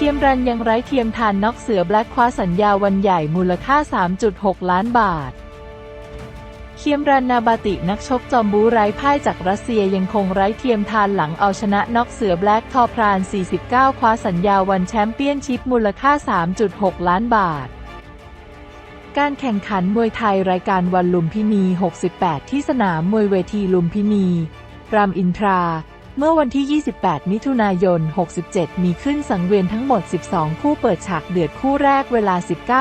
เคียมรันยังไร้เทียมทานน็อกเสือแบล็กคว้าสัญญาวันใหญ่มูลค่า 3.6 ล้านบาทเคียมรันนาบาตินักชกจอมบูไร้พ่ายจากรัสเซียยังคงไร้เทียมทานหลังเอาชนะน็อกเสือแบล็กทอพราน 49 คว้าสัญญาวันแชมเปี้ยนชิพมูลค่า 3.6 ล้านบาทการแข่งขันมวยไทยรายการวันลุมพินี 68 ที่สนามมวยเวทีลุมพินี รามอินทรา เมื่อวันที่ 28 มิถุนายน 67 มีขึ้นสังเวียนทั้งหมด 12 คู่เปิดฉากเดือดคู่แรกเวลา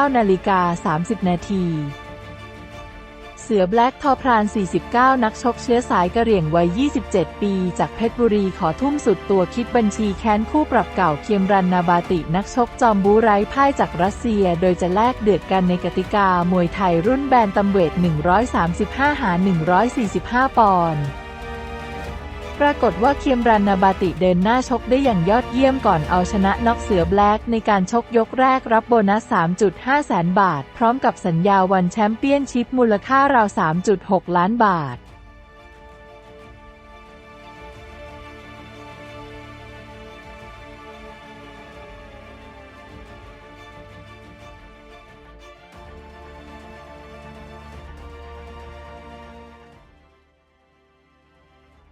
19 นาฬิกา 30 นาทีเสือแบล็กทอพราน 49 นักชกเชื้อสายกะเหรี่ยงวัย 27 ปี จากเพชรบุรีขอทุ่มสุดตัวคิดบัญชีแค้นคู่ปรับเก่าเคียมรันนาบาติ นักชกจอมบูไร้พ่ายจากรัสเซีย โดยจะแลกเดือดกันในกติกามวยไทยรุ่นแบนตำเวท 135 หา 145 ปอนด์ ปรากฏว่าเคียมรันนาบาติเดินหน้าชกได้อย่างยอดเยี่ยมก่อนเอาชนะน็อกเสือแบล็กในการชกยกแรกรับโบนัส 3.5 แสนบาท พร้อมกับสัญญาวันแชมเปี้ยนชิพมูลค่าราว 3.6 ล้านบาท